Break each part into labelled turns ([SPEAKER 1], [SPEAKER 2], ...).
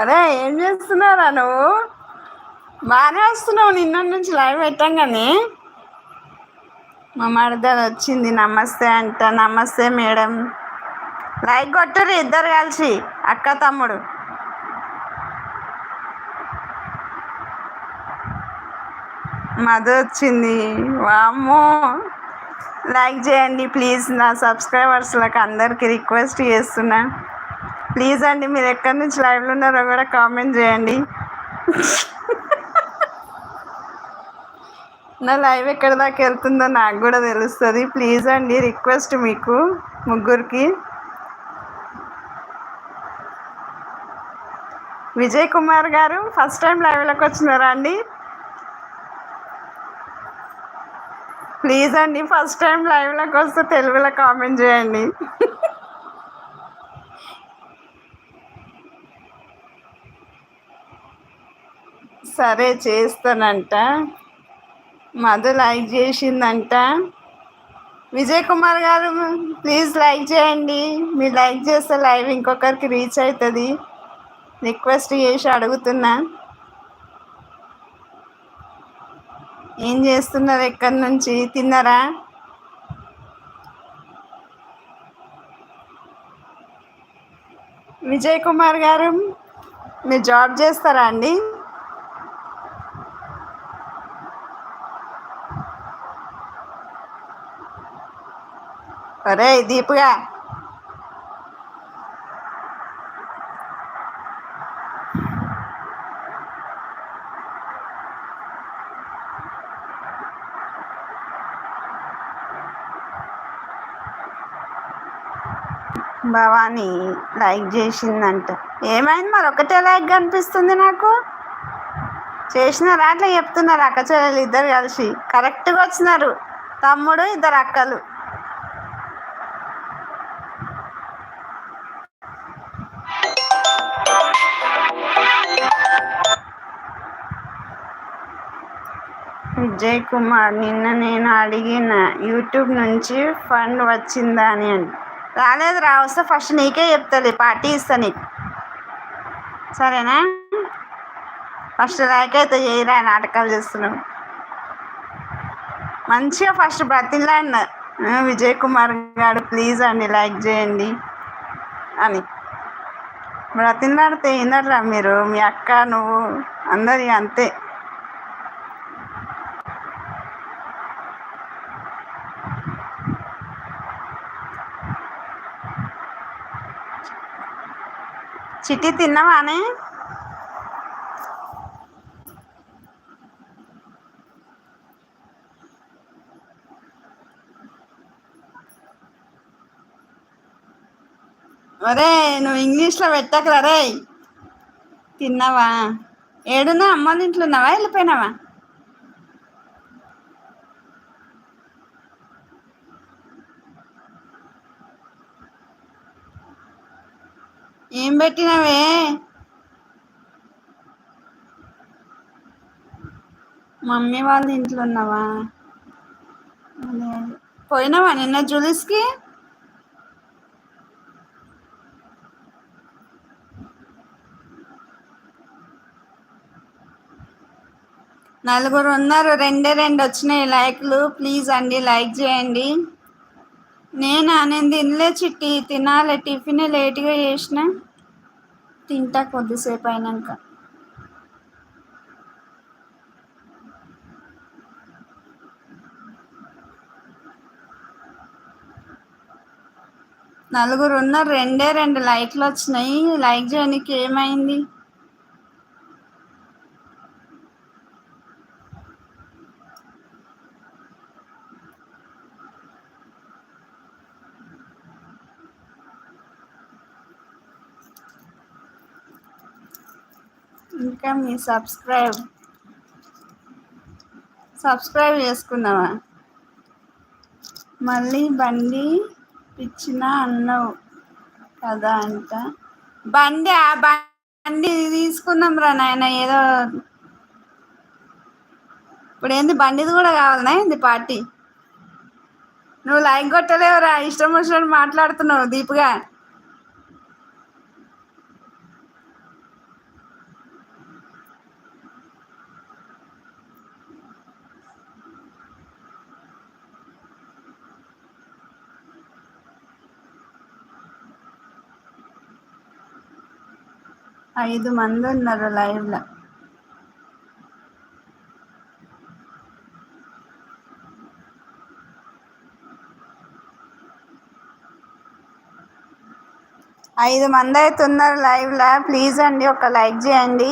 [SPEAKER 1] అరే ఏం చేస్తున్నారా నువ్వు? బాగానే వస్తున్నావు నిన్న నుంచి లైవ్ పెట్టాం కానీ. మా మరదలు వచ్చింది నమస్తే అంట నమస్తే మేడం. లైక్ కొట్టరు ఇద్దరు కలిసి అక్క తమ్ముడు. మధు వచ్చింది. వామ్మో. లైక్ చేయండి ప్లీజ్. నా సబ్స్క్రైబర్స్లకు అందరికీ రిక్వెస్ట్ చేస్తున్నా. ప్లీజ్ అండి మీరు ఎక్కడి నుంచి లైవ్లో ఉన్నారో కూడా కామెంట్ చేయండి. నా లైవ్ ఎక్కడి దాకా వెళ్తుందో నాకు కూడా తెలుస్తుంది. ప్లీజ్ అండి రిక్వెస్ట్ మీకు ముగ్గురికి. విజయ్ కుమార్ గారు ఫస్ట్ టైం లైవ్లోకి వచ్చినారా అండి? ప్లీజ్ అండి ఫస్ట్ టైం లైవ్లోకి వస్తే తెలుగులో కామెంట్ చేయండి. సరే చేస్తానంట. మధు లైక్ చేసిందంట. విజయ్ కుమార్ గారు ప్లీజ్ లైక్ చేయండి. మీరు లైక్ చేస్తే లైవ్ ఇంకొకరికి రీచ్ అవుతుంది రిక్వెస్ట్ చేసి అడుగుతున్నా. ఏం చేస్తున్నారు ఎక్కడి నుంచి? తిన్నారా? విజయ్ కుమార్ గారు మీరు జాబ్ చేస్తారా అండి? అరే దీపుగా. భవానీ లైక్ చేసిందంట. ఏమైంది మరి? ఒకటే లైక్ కనిపిస్తుంది నాకు. చేసినారా అట్లా చెప్తున్నారు అక్క చెల్లెలు ఇద్దరు కలిసి. కరెక్ట్గా వచ్చినారు. తమ్ముడు ఇద్దరు అక్కలు. అజయ్ కుమార్ నిన్న నేను అడిగిన యూట్యూబ్ నుంచి ఫండ్ వచ్చిందా అని రాలేదు రా వస్తే ఫస్ట్ నీకే చెప్తాలి పార్టీ ఇస్తా నీకు. సరేనా? ఫస్ట్ లైక్ అయితే చేయరా నాటకాలు చేస్తున్నావు. మంచిగా ఫస్ట్ బ్రతిలాడిన. విజయ్ కుమార్ గారు ప్లీజ్ అండి లైక్ చేయండి అని. బ్రతిలాడితే ఏందర్రా మీరు? మీ అక్క నువ్వు అందరి అంతే. చిట్టి తిన్నావానే? అరే నువ్వు ఇంగ్లీష్లో పెట్టకరా రే తిన్నావా? ఏడున్నా అమ్మ ఇంట్లో ఉన్నావా? వెళ్ళిపోయినావా ఏం పెట్టినవే. మమ్మీ వాళ్ళ ఇంట్లో ఉన్నావా? పోయినావా నిన్న జూలిస్కి? నలుగురు ఉన్నారు రెండే రెండు వచ్చినాయి లైక్లు. ప్లీజ్ అండి లైక్ చేయండి. నేను? నేను తినలే చిట్టి తినాలి. టిఫిన్ లేట్గా చేసిన. తింటా కొద్దిసేపు అయినాక. నలుగురు ఉన్నారు రెండే రెండు లైక్లు వచ్చినాయి. లైక్ చేయడానికి ఏమైంది? వెల్కమ్ మీ సబ్స్క్రైబ్. సబ్స్క్రైబ్ చేసుకున్నావా? మళ్ళీ బండి పిచ్చిన అన్నావు కదా అంట. బండి ఆ బండి తీసుకున్నాం రా నాయన ఏదో ఇప్పుడు ఏంది బండిది కూడా కావాలనా ఏంది పార్టీ? నువ్వు లైక్ కొట్టలేవురా ఇష్టం వచ్చినట్టు మాట్లాడుతున్నావు దీపుగా. ఐదు మంది ఉన్నారు లైవ్లో. ఐదు మంది అయితే ఉన్నారు లైవ్లో. ప్లీజ్ అండి ఒక లైక్ చేయండి.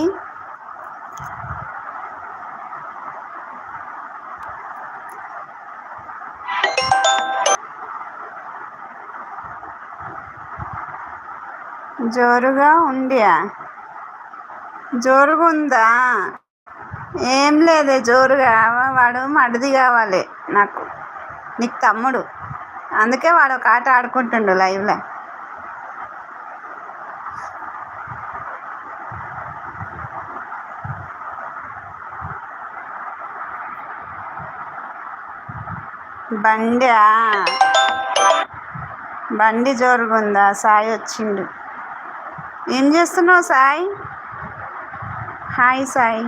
[SPEAKER 1] జోరుగా ఉండియా? జోరుగా ఉందా ఏం లేదే జోరుగా. వాడు మడిది కావాలి నాకు. నీకు తమ్ముడు. అందుకే వాడు ఒక ఆట ఆడుకుంటుండు లైవ్లో. బండ్యా? బండి జోరుగుందా? సాయి వచ్చిండు. ఏం చేస్తున్నావు సాయి? హాయ్ సాయి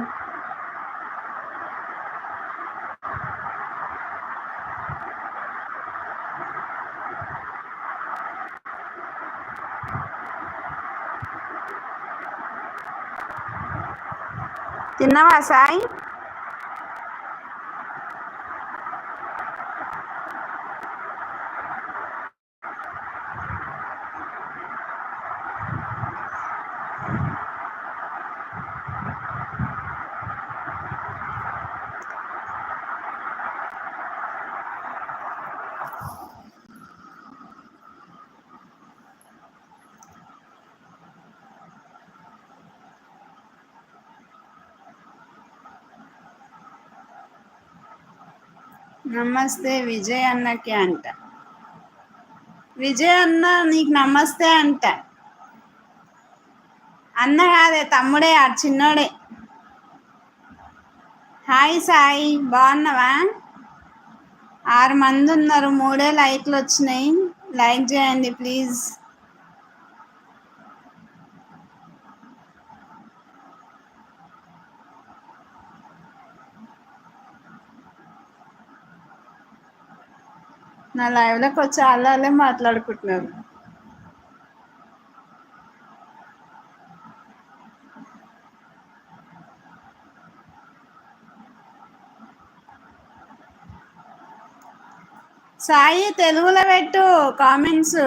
[SPEAKER 1] తిన్నావా సాయి నమస్తే విజయ్ అన్నకి అంట. విజయ్ అన్న నీకు నమస్తే అంట. అన్న కాదే తమ్ముడే ఆ చిన్నోడే. హాయ్ సాయి బాగున్నావా? ఆరు మంది ఉన్నారు మూడే లైక్లు వచ్చినాయి. లైక్ చేయండి ప్లీజ్. నా లైవ్లోకి వచ్చి వాళ్ళే మాట్లాడుకుంటున్నారు సాయి తెలుగులో పెట్టు కామెంట్స్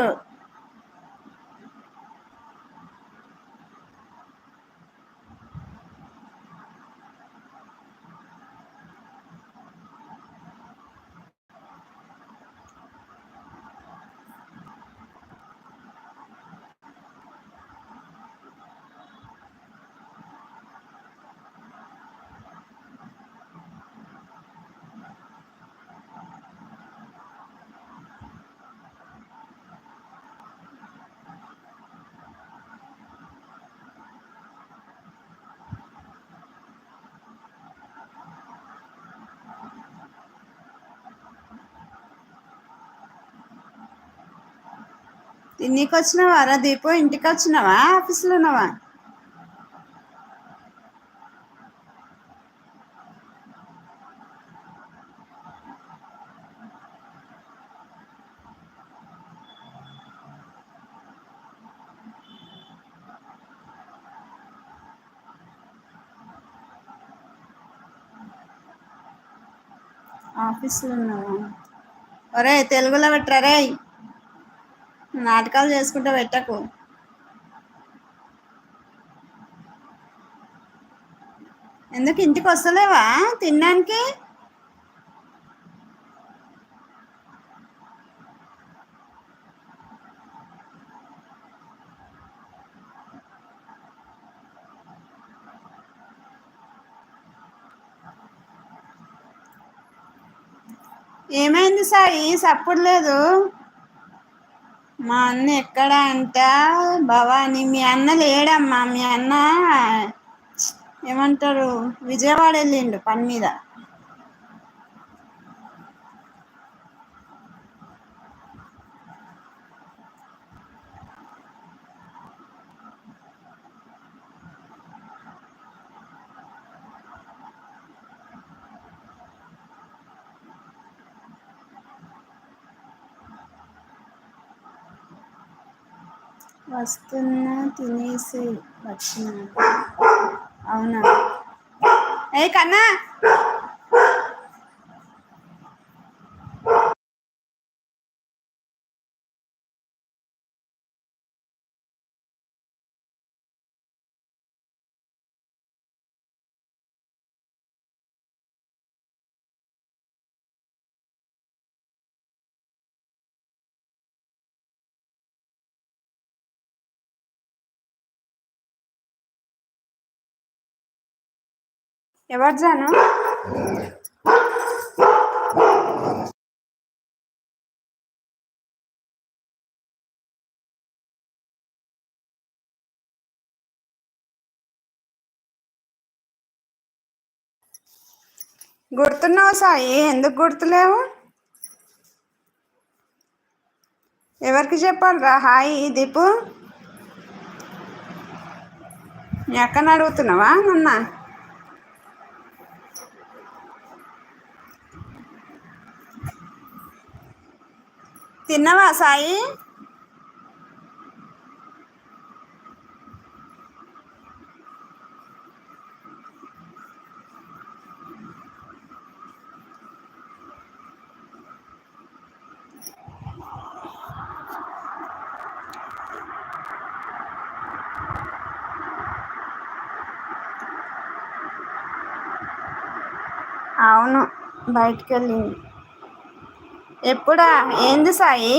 [SPEAKER 1] తిన్నీకి వచ్చినావా రా దీపో? ఇంటికి వచ్చినావా ఆఫీస్లో ఉన్నావా? ఆఫీస్లో ఉన్నావా? ఒరే తెలుగులో పెట్టరా రే నాటకాలు చేసుకుంటూ పెట్టకు. ఎందుకు ఇంటికి వస్తలేవా తినడానికి? ఏమైంది సాయి సప్పుడు లేదు మా అన్న ఎక్కడ అంట భవాని మీ అన్న లేడమ్మా మీ అన్న ఏమంటారు? విజయవాడ వెళ్ళిండు పని మీద. వస్తున్నా తినేసి వచ్చిన అవునా? ఏ కన్నా? ఎవరు జాను? గుర్తున్నావు సాయి ఎందుకు గుర్తులేవు? ఎవరికి చెప్పాలిరా? హాయ్ దీపు. ఎక్కడ అడుగుతున్నావా? నన్నా? తిన్నావా సాయి అవును బయటికి వెళ్ళింది ఎప్పుడా? ఏంది సాయి?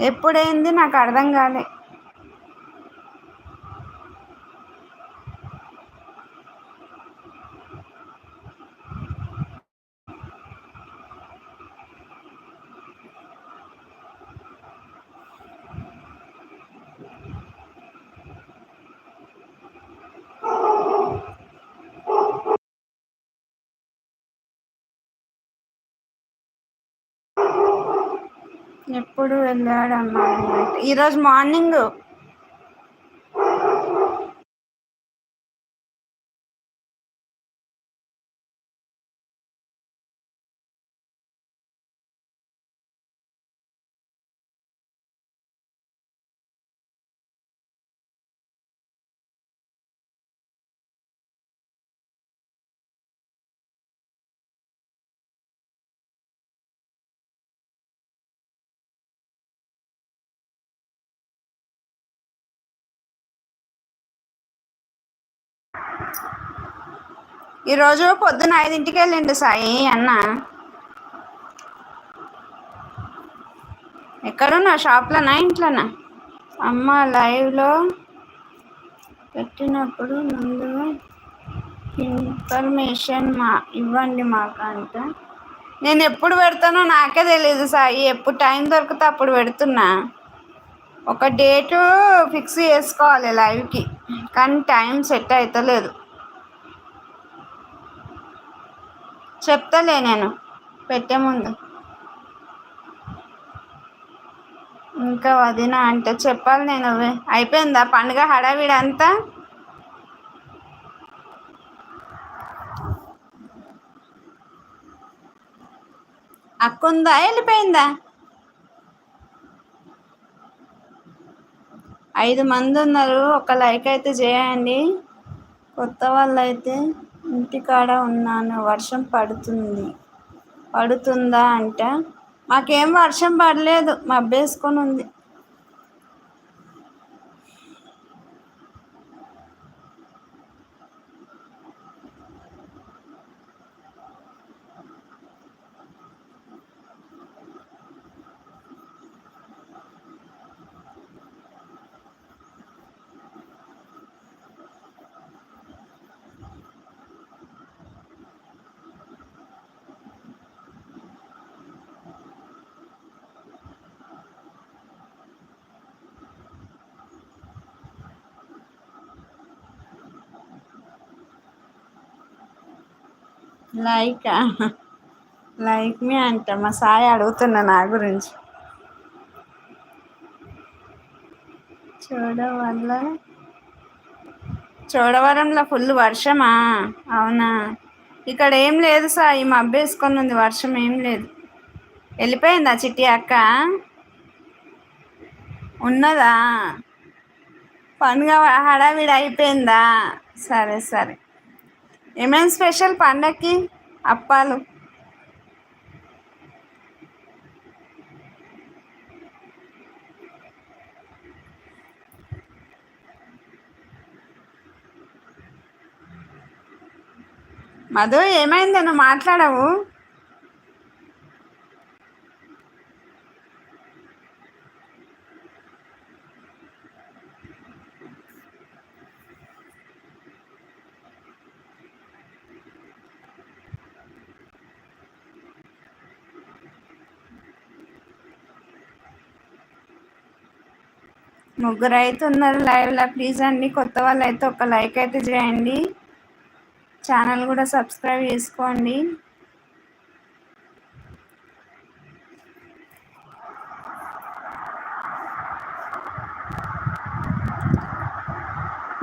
[SPEAKER 1] ఎప్పుడైంది? నాకు అర్థం కాలే. ఎప్పుడు వెళ్ళాడమ్మా? ఈరోజు మార్నింగ్ ఈరోజు పొద్దున ఐదింటికి వెళ్ళిండు సాయి అన్న. ఎక్కడున్నా షాప్లోనా? ఇంట్లోనా? అమ్మ లైవ్లో పెట్టినప్పుడు ముందు ఇన్ఫర్మేషన్ మా ఇవ్వండి మాకు అంట నేను ఎప్పుడు పెడతానో నాకే తెలియదు సాయి. ఎప్పుడు టైం దొరికితే అప్పుడు పెడుతున్నా. ఒక డేటు ఫిక్స్ చేసుకోవాలి లైవ్కి. కానీ టైం సెట్ అవుతలేదు చెప్తలే నేను. పెట్టే ముందు. ఇంకా వదిన అంటే చెప్పాలి నేను అయిపోయిందా? పండుగ హడావిడి అంతా? అక్కుందా? వెళ్ళిపోయిందా? ఐదు మంది ఉన్నారు. ఒక లైక్ అయితే చేయండి. కొత్త వాళ్ళు అయితే ఇంటికాడ ఉన్నాను వర్షం పడుతుంది. పడుతుందా అంట మాకేం వర్షం పడలేదు మబ్బేసుకొని ఉంది. లైక్ లైక్ మీ అంట మా సాయి అడుగుతున్నా నా గురించి. చూడవల్ల చూడవరంలో ఫుల్ వర్షమా? అవునా? ఇక్కడ ఏం లేదు సాయి మబ్బేసుకొని ఉంది వర్షం ఏం లేదు. వెళ్ళిపోయిందా చిట్టి అక్క? ఉన్నదా? పనుగా హడావిడి అయిపోయిందా? సరే సరే. ఏమేం స్పెషల్ పండక్కి అప్పాలు? మధు ఏమైంది? నువ్వు మాట్లాడవు. ముగ్గురు అయితే ఉన్నారు లైవ్లో ప్లీజ్ అండి కొత్త వాళ్ళు అయితే ఒక లైక్ అయితే చేయండి. ఛానల్ కూడా సబ్స్క్రైబ్ చేసుకోండి.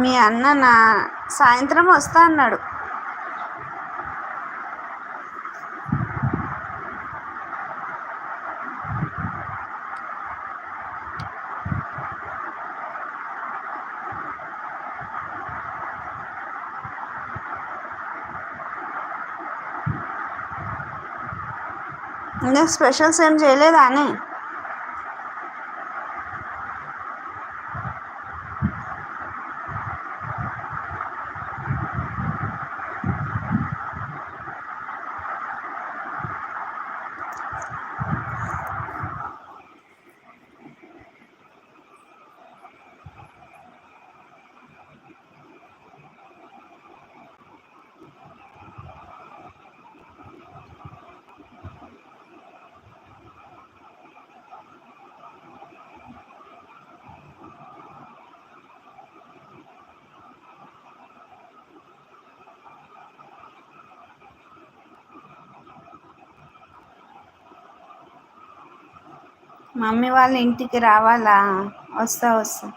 [SPEAKER 1] మీ అన్న నా సాయంత్రం వస్తా అన్నాడు. స్పెషల్స్ ఏం చేయలేదా అని మమ్మీ వాళ్ళ ఇంటికి రావాలా? వస్తా వస్తా.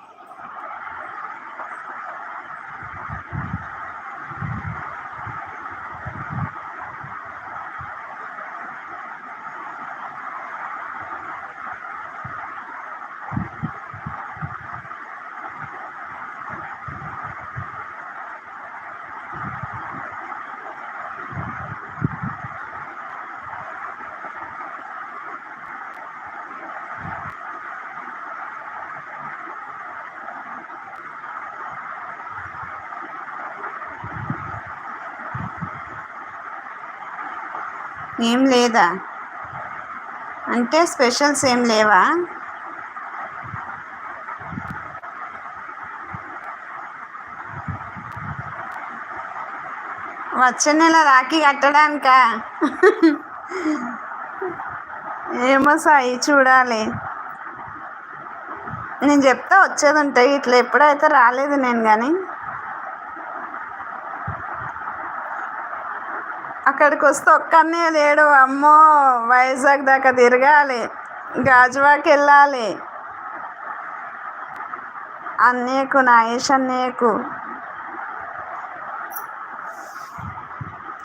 [SPEAKER 1] ఏం లేదా? అంటే స్పెషల్స్ ఏం లేవా? వచ్చే నెల రాఖీ కట్టడానిక? ఏమో సాయి చూడాలి. నేను చెప్తా వచ్చేది ఉంటాయి. ఇట్లా ఎప్పుడైతే రాలేదు నేను కానీ ఇక్కడికి వస్తే ఒక్కనే లేడు. అమ్మో వైజాగ్ దాకా తిరగాలి. గాజువాకి వెళ్ళాలి. అన్నయ్యకు నాగేష్ అన్నయ్యకు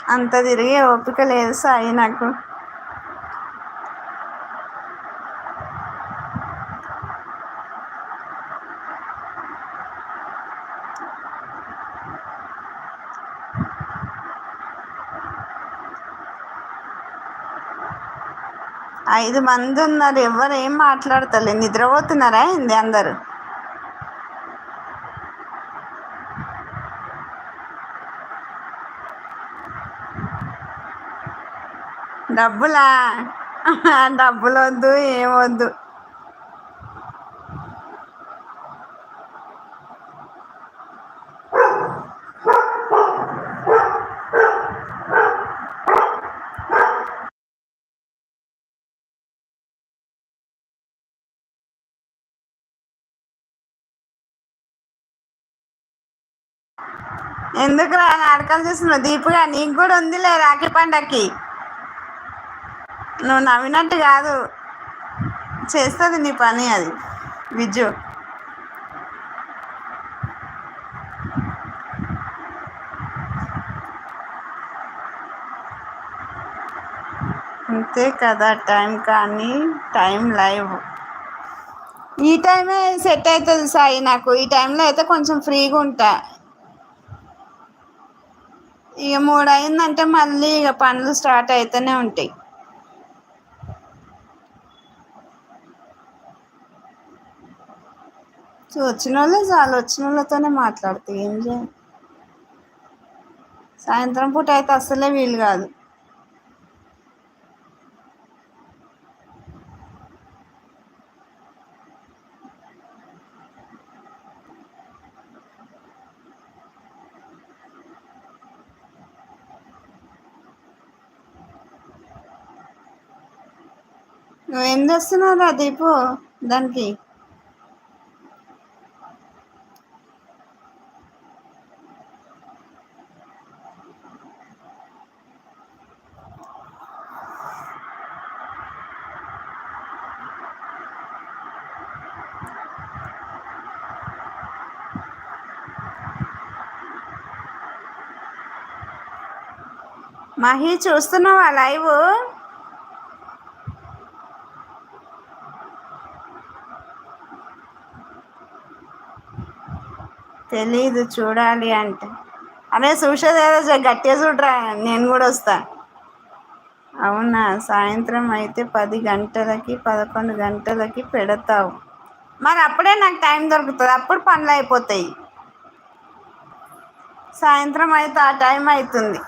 [SPEAKER 1] అంత తిరిగే ఓపిక లేదు సాయి నాకు. ఐదు మంది ఉన్నారు. ఎవరు ఏం మాట్లాడతలే నిద్రపోతున్నారా ఏంది అందరు? డబ్బులా? డబ్బులు వద్దు ఏమొద్దు. ఎందుకు రా నాటకాలు చూస్తున్నావు? దీపుగా నీకు కూడా ఉందిలే రాఖీ పండక్కి. నువ్వు నవ్వినట్టు కాదు. చేస్తుంది నీ పని అది. విజు. అంతే కదా టైం కానీ టైం లైవ్. ఈ టైమే సెట్ అవుతుంది సాయి నాకు. ఈ టైంలో అయితే కొంచెం ఫ్రీగా ఉంటా. ఇక మూడు అయిందంటే మళ్ళీ ఇక పనులు స్టార్ట్ అవుతూనే ఉంటాయి. వచ్చిన వాళ్ళే చాలు వచ్చిన వాళ్ళతోనే మాట్లాడుతాయి ఏం చేయాలి? సాయంత్రం పూట అయితే అస్సలే వీలు కాదు. ఏం చేస్తున్నారా రా దీపు దానికి? మహి చూస్తున్నావా లైవ్? తెలీదు చూడాలి అంటే. అరే చూసేది ఏదో గట్టిగా చూడరా నేను కూడా వస్తా. అవునా సాయంత్రం అయితే పది గంటలకి పదకొండు గంటలకి పెడతావు. మరి అప్పుడే నాకు టైం దొరుకుతుంది అప్పుడు పనులు అయిపోతాయి. సాయంత్రం అయితే ఆ టైం అవుతుంది.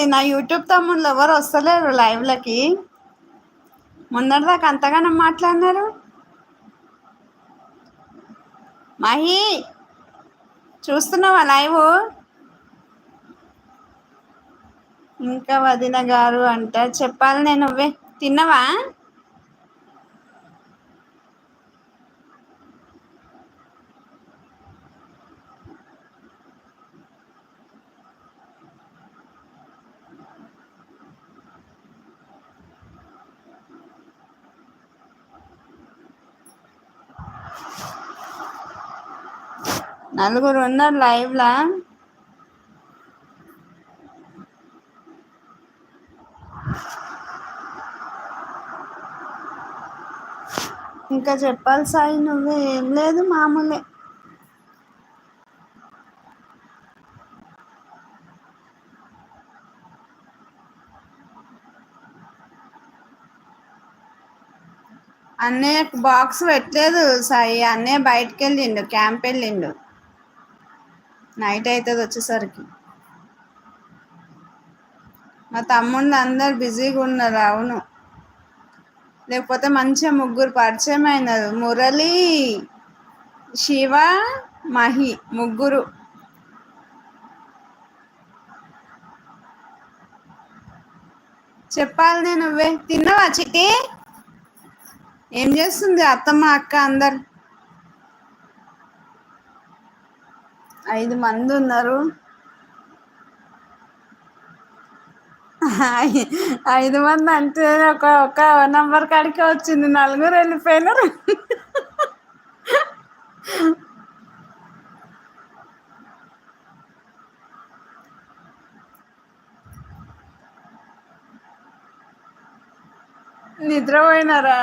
[SPEAKER 1] అయిపోయింది నా యూట్యూబ్ తమ్ముళ్ళు ఎవరు వస్తలేరు లైవ్లకి. ముందరదాకా అంతగానో మాట్లాడినారు. మహి చూస్తున్నావా లైవ్? ఇంకా వదిన గారు అంట చెప్పాలి నేను నువ్వే. తిన్నవా? నలుగురు ఉన్నారు లైవ్లా ఇంకా చెప్పాలి సాయి నువ్వే. ఏం లేదు మామూలే. అన్నయ్య బాక్స్ పెట్టలేదు సాయి. అన్నయ్య బయటకు వెళ్ళిండు క్యాంప్ వెళ్ళిండు. నైట్ అవుతుంది వచ్చేసరికి. మా తమ్ముళ్ళు అందరు బిజీగా ఉన్నారు అవును. లేకపోతే మంచిగా ముగ్గురు పరిచయం అయినారు. మురళి శివ మహి ముగ్గురు. చెప్పాలి నేను నువ్వే. తిన్నావా చిటి ఏం చేస్తుంది అత్తమ్మ అక్క అందరు? ఐదు మంది ఉన్నారు. ఐదు మంది అంటే ఒక ఒక నంబర్ కాడికే వచ్చింది. నలుగురు వెళ్ళిపోయినారు. నిద్రపోయినారా?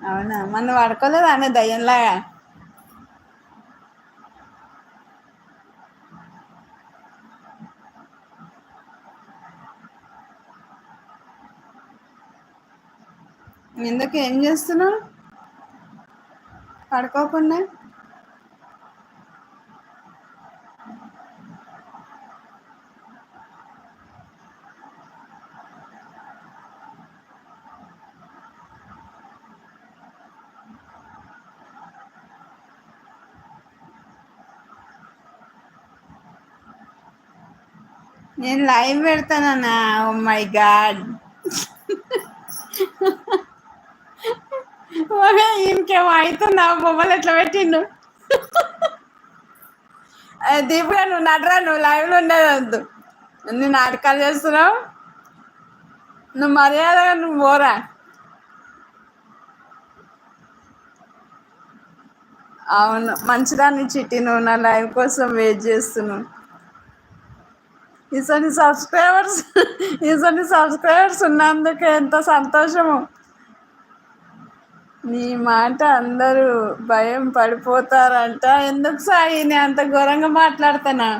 [SPEAKER 1] అవునా? మన పడుకోలేదా? అనే దయ్యంలాగా? ఎందుకు ఏం చేస్తున్నావు? పడుకోకుండా? నేను లైవ్ పెడతానన్నా. ఓ మై గాడ్ ఇంకేమో అవుతుంది ఆ బొమ్మలు ఎట్లా పెట్టిండు? దీపుగా నువ్వు నడరా నువ్వు లైవ్లో ఉండేది నువ్వు నాటకాలు చేస్తున్నావు. నువ్వు మర్యాదగా నువ్వు పోరా. అవును మంచిదాన్ని చిట్టి నువ్వు నా లైవ్ కోసం వెయిట్ చేస్తున్నావు. ఇసని సబ్స్క్రైబర్స్ ఇసని సబ్స్క్రైబర్స్ ఉన్నందుకు ఎంత సంతోషము. నీ మాట అందరూ భయం పడిపోతారంట. ఎందుకు సాయి? నేను అంత ఘోరంగా మాట్లాడుతానా?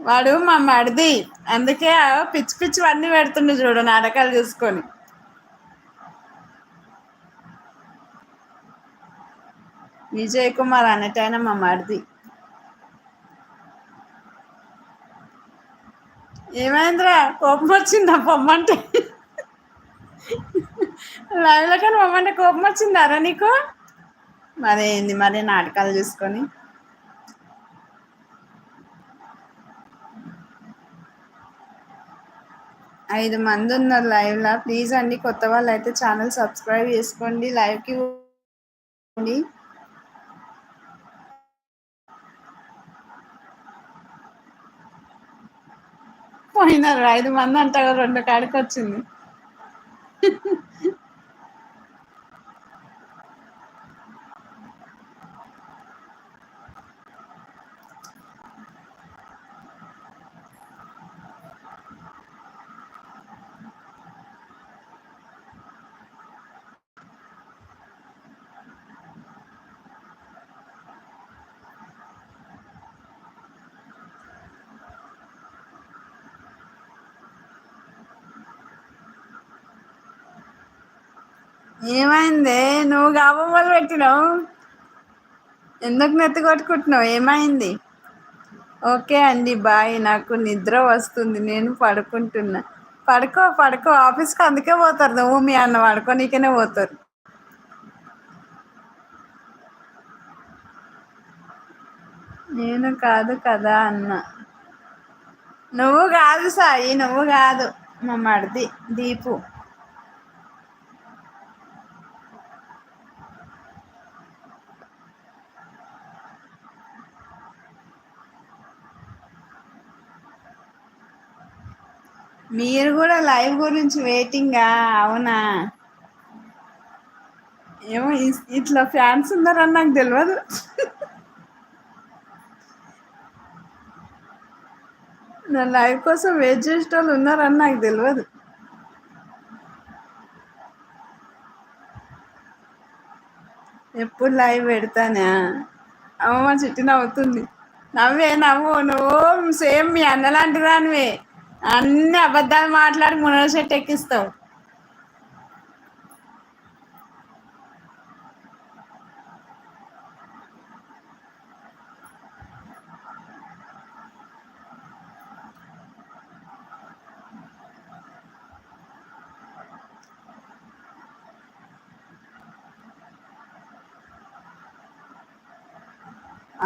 [SPEAKER 1] వాడు మా మడిది. అందుకే పిచ్చి పిచ్చివన్నీ పెడుతుండు చూడు నాటకాలు చూసుకొని. విజయ్ కుమార్ అన్నటైనా మా మడిది. ఏమైందిరా? కోపం వచ్చిందా? పొమ్మంటే? లైవ్లో కానీ మమ్మంటే కోపం వచ్చిందారా నీకు? మరి ఏంది మరి నాటకాలు చూసుకొని? ఐదు మంది ఉన్నారు లైవ్లో. ప్లీజ్ అండి కొత్త వాళ్ళు అయితే ఛానల్ సబ్స్క్రైబ్ చేసుకోండి లైవ్కి పోయినారు ఐదు మంది అంట రెండు కాడికి వచ్చింది. ఏమైంది? నువ్వు కాబమ్మలు పెట్టినావు? ఎందుకు నెత్తి కొట్టుకుంటున్నావు? ఏమైంది? ఓకే అండి బాయ్. నాకు నిద్ర వస్తుంది. నేను పడుకుంటున్నా. పడుకో పడుకో. ఆఫీస్కి అందుకే పోతారు. నువ్వు మీ అన్న పడుకోనికనే పోతారు. నేను కాదు కదా అన్న. నువ్వు కాదు సాయి నువ్వు కాదు. మా మడిది దీపు. మీరు కూడా లైవ్ గురించి వెయిటింగా? అవునా? ఏమో ఇట్లా ఫ్యాన్స్ ఉన్నారని నాకు తెలియదు నా లైవ్ కోసం వెయిట్ చేసే వాళ్ళు ఉన్నారని నాకు తెలియదు ఎప్పుడు లైవ్ పెడతానా? అమ్మ మా చిట్టి నవ్వుతుంది. నవ్వే నవ్వు నువ్వు సేమ్ మీ అన్నలాంటి దానివే. అన్ని అబద్ధాలు మాట్లాడి మునగ చెట్టు ఎక్కిస్తావు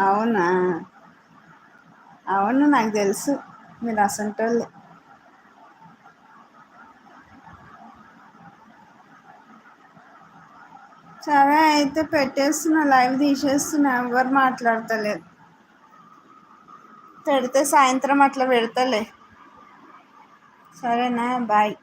[SPEAKER 1] అవునా? అవును నాకు తెలుసు. మీరు అసంటోళ్ళు. సరే అయితే పెట్టేస్తున్నా లైవ్ తీసేస్తున్నా ఎవరు మాట్లాడతలేదు పెడితే సాయంత్రం అట్లా పెడతలే. సరేనా బాయ్.